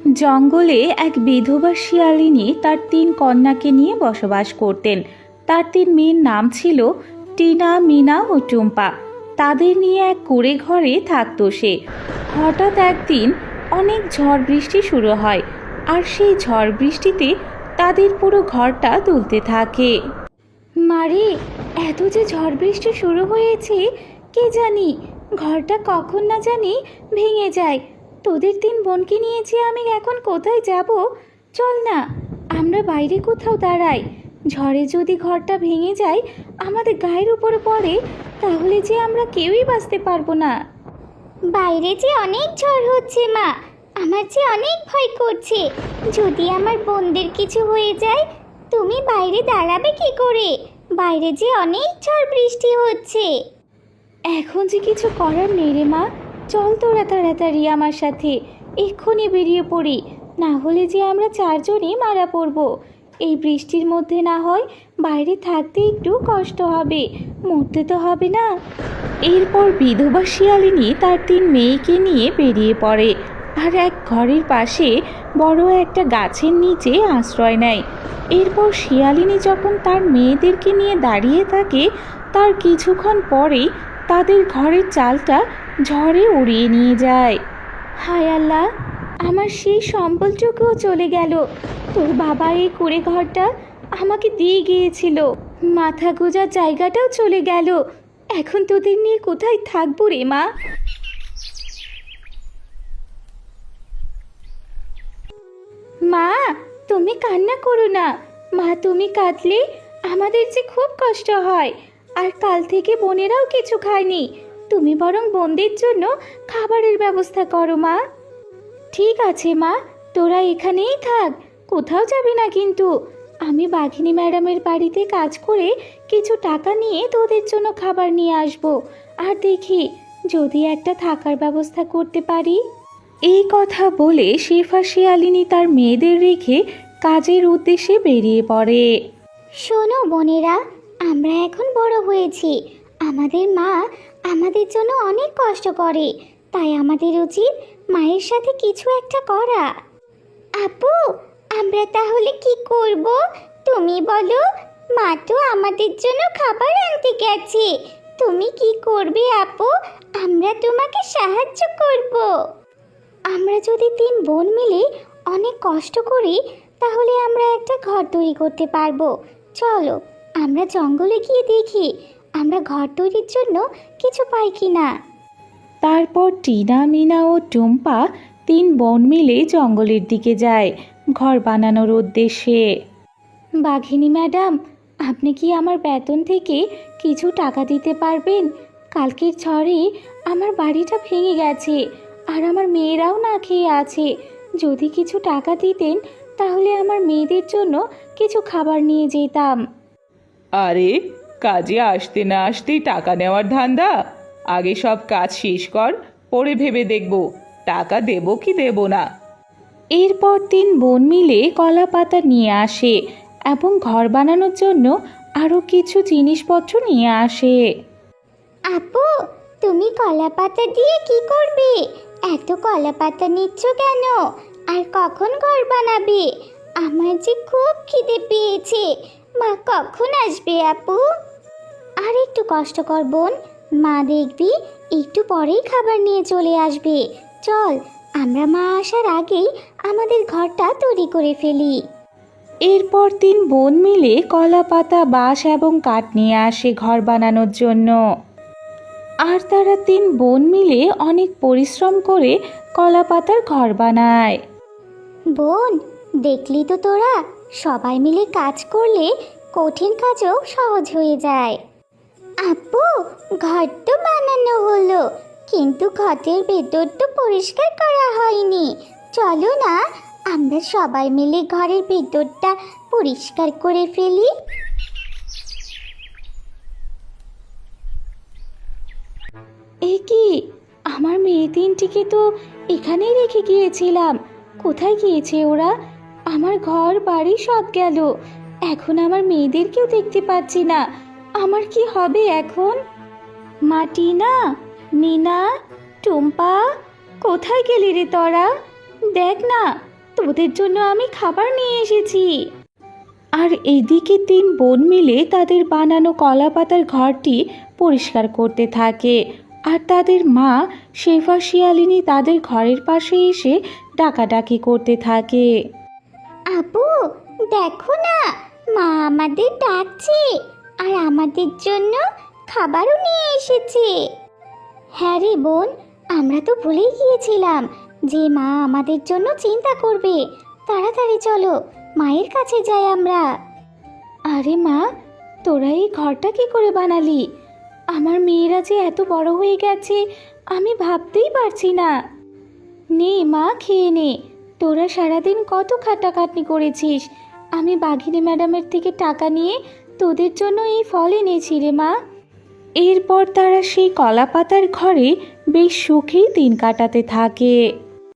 জঙ্গলে এক বিধবা শিয়ালিনী তার তিন কন্যাকে নিয়ে বসবাস করতেন। তার তিন মেয়ের নাম ছিল টিনা, মিনা ও টুম্পা। তাদের নিয়ে এক কুড়ে ঘরে থাকতো সে। হঠাৎ একদিন অনেক ঝড় বৃষ্টি শুরু হয় আর সেই ঝড় বৃষ্টিতে তাদের পুরো ঘরটা দুলতে থাকে। মারে এত যে ঝড় বৃষ্টি শুরু হয়েছে, কে জানি? ঘরটা কখন না জানি ভেঙে যায়। তোদের তিন বোনকে নিয়েছি আমি এখন কোথায় যাব? চল না আমরা বাইরে কোথাও দাঁড়াই। ঝড়ে যদি ঘরটা ভেঙে যায় আমাদের গায়ের উপরে পড়ে তাহলে যে আমরা কেউই বাঁচতে পারব না। বাইরে যে অনেক ঝড় হচ্ছে মা। আমার যে অনেক ভয় করছে। যদি আমার বোনদের কিছু হয়ে যায় তুমি বাইরে দাঁড়াবে কি করে? বাইরে যে অনেক ঝড় বৃষ্টি হচ্ছে। এখন যে কিছু করার নেই রে মা। চল তোরা তাড়াতাড়ি আমার সাথে। এক্ষুনি বেরিয়ে পড়ি। না হলে যে আমরা চারজনই মারা পড়ব। এই বৃষ্টির মধ্যে না হয় বাইরে থাকতে একটু কষ্ট হবে। মরতে তো হবে না। এরপর বিধবা শিয়ালিনী তার তিন মেয়েকে নিয়ে বেরিয়ে পড়ে আর এক ঘরের পাশে বড় একটা গাছের নিচে আশ্রয় নেয়। এরপর শিয়ালিনী যখন তার মেয়েদেরকে নিয়ে দাঁড়িয়ে থাকে, তার কিছুক্ষণ পরেই তাদের ঘরের চালটা ঝড়ে উড়িয়ে নিয়ে যায়। হায় আল্লাহ, আমার সেই সম্বলটুকুও চলে গেল। তোর বাবা এই কুড়ে ঘরটা আমাকে দিয়ে গিয়েছিল। মাথা গোজার জায়গাটাও চলে গেল। এখন তোদের নিয়ে কোথায় থাকব রে মা? মা, তুমি কান্না করো না। মা, তুমি কাঁদলে আমাদের যে খুব কষ্ট হয়। আর কাল থেকে বোনেরাও কিছু খায়নি। তুমি বরং বোনদের জন্য খাবারের ব্যবস্থা করো, মা। ঠিক আছে, মা, তোরা এখানেই থাক, কোথাও যাবি না কিন্তু। আমি বাঘিনী ম্যাডামের বাড়িতে কাজ করে কিছু টাকা নিয়ে তোদের জন্য খাবার নিয়ে আসব। আর দেখি, যদি একটা থাকার ব্যবস্থা করতে পারি। এই কথা বলে শেফা শিয়ালিনী তার মেয়েদের রেখে কাজের উদ্দেশ্যে বেরিয়ে পড়ে। শোনো বোনেরা, আমরা এখন বড় হয়েছি। আমাদের মা আমাদের জন্য অনেক কষ্ট করে। তাই আমাদের উচিত মায়ের সাথে কিছু একটা করা। আপু, আমরা তাহলে কি করব? তুমি বলো, মা তো আমাদের জন্য খাবার আনতে গেছে। তুমি কি করবে আপু? আমরা তোমাকে সাহায্য করব। আমরা যদি তিন বোন মিলে অনেক কষ্ট করি, তাহলে আমরা একটা ঘর তৈরি করতে পারব। চলো, আমরা জঙ্গলে গিয়ে দেখি। আমরা ঘর তৈরির জন্য কিছু পাই কি না তারপর টিনা মিনা ও টুম্পা তিন বোন মিলে জঙ্গলের দিকে যায় ঘর বানানোর উদ্দেশ্যে। বাঘিনী ম্যাডাম আপনি কি আমার বেতন থেকে কিছু টাকা দিতে পারবেন? কালকের ঝড়ে আমার বাড়িটা ভেঙে গেছে আর আমার মেয়েরাও না খেয়ে আছে। যদি কিছু টাকা দিতেন তাহলে আমার মেয়েদের জন্য কিছু খাবার নিয়ে যেতাম। আরে কাজে আসতে না আসতেই টাকা নেওয়ার ধান্দা? আগে সব কাজ শেষ কর পরে ভেবে দেখব। টাকা দেব কি দেব না? এরপর তিন বোন মিলে কলা পাতা নিয়ে আসে এবং ঘর বানানোর জন্য আরও কিছু জিনিসপত্র নিয়ে আসে। আপু তুমি কলা পাতা দিয়ে কি করবে? এত কলা পাতা নিচ্ছ কেন? আর কখন ঘর বানাবে? আমার যে খুব খিদে পেয়েছে। মা কখন আসবে আপু? আর একটু কষ্ট কর বোন। মা দেখবি একটু পরেই খাবার নিয়ে চলে আসবে। চল আমরা মা আসার আগেই আমাদের ঘরটা তৈরি করে ফেলি। এরপর তিন বোন মিলে কলা পাতা বাঁশ এবং কাঠ নিয়ে আসে ঘর বানানোর জন্য। আর তারা তিন বোন মিলে অনেক পরিশ্রম করে কলা পাতার ঘর বানায়। বোন দেখলি তো তোরা সবাই মিলে কাজ করলে কঠিন কাজও সহজ হয়ে যায়। আপু, ঘর তো বানানো হলো, কিন্তু ঘরের ভেতর তো পরিষ্কার করা হয়নি। চলো না, আমরা সবাই মিলে ঘরের ভেতরটা পরিষ্কার করে ফেলি। এ কি? আমার মেয়ে তিনটিকে তো এখানেই রেখে গিয়েছিলাম। কোথায় গিয়েছে ওরা? আমার ঘর, বাড়ি সব গেল। এখন আমার মেয়েদেরকেও দেখতে পাচ্ছি না। আমার কি হবে এখন? মাটিনা, মিনা, টুম্পা, কোথায় গেলি রে তোরা? দেখ না, তোদের জন্য আমি খাবার নিয়ে এসেছি। আর এদিকে তিন বোন মিলে তাদের বানানো কলা পাতার ঘরটি পরিষ্কার করতে থাকে। আর তাদের মা শেফা শিয়ালিনী তাদের ঘরের পাশে এসে ডাকাডাকি করতে থাকে। আপু, দেখো না, মা আমাদের ডাকছে। আর আমাদের জন্য খাবারও নিয়ে এসেছে। হ্যাঁ রে বোন, আমরা তো ভুলেই গিয়েছিলাম যে মা আমাদের জন্য চিন্তা করবে। তাড়াতাড়ি চলো, মায়ের কাছে যাই আমরা। আরে মা, তোরা এই ঘরটা কি করে বানালি? আমার মেয়েরা যে এত বড় হয়ে গেছে, আমি ভাবতেই পারছি না। নে মা, খেয়ে নে। তোরা সারাদিন কত খাটাখাটনি করেছিস। আমি বাঘিনী ম্যাডামের থেকে টাকা নিয়ে তোদের জন্য এই ফল এনেছি রে মা। এরপর তারা সেই কলাপাতার ঘরে বেশ সুখেই দিন কাটাতে থাকে।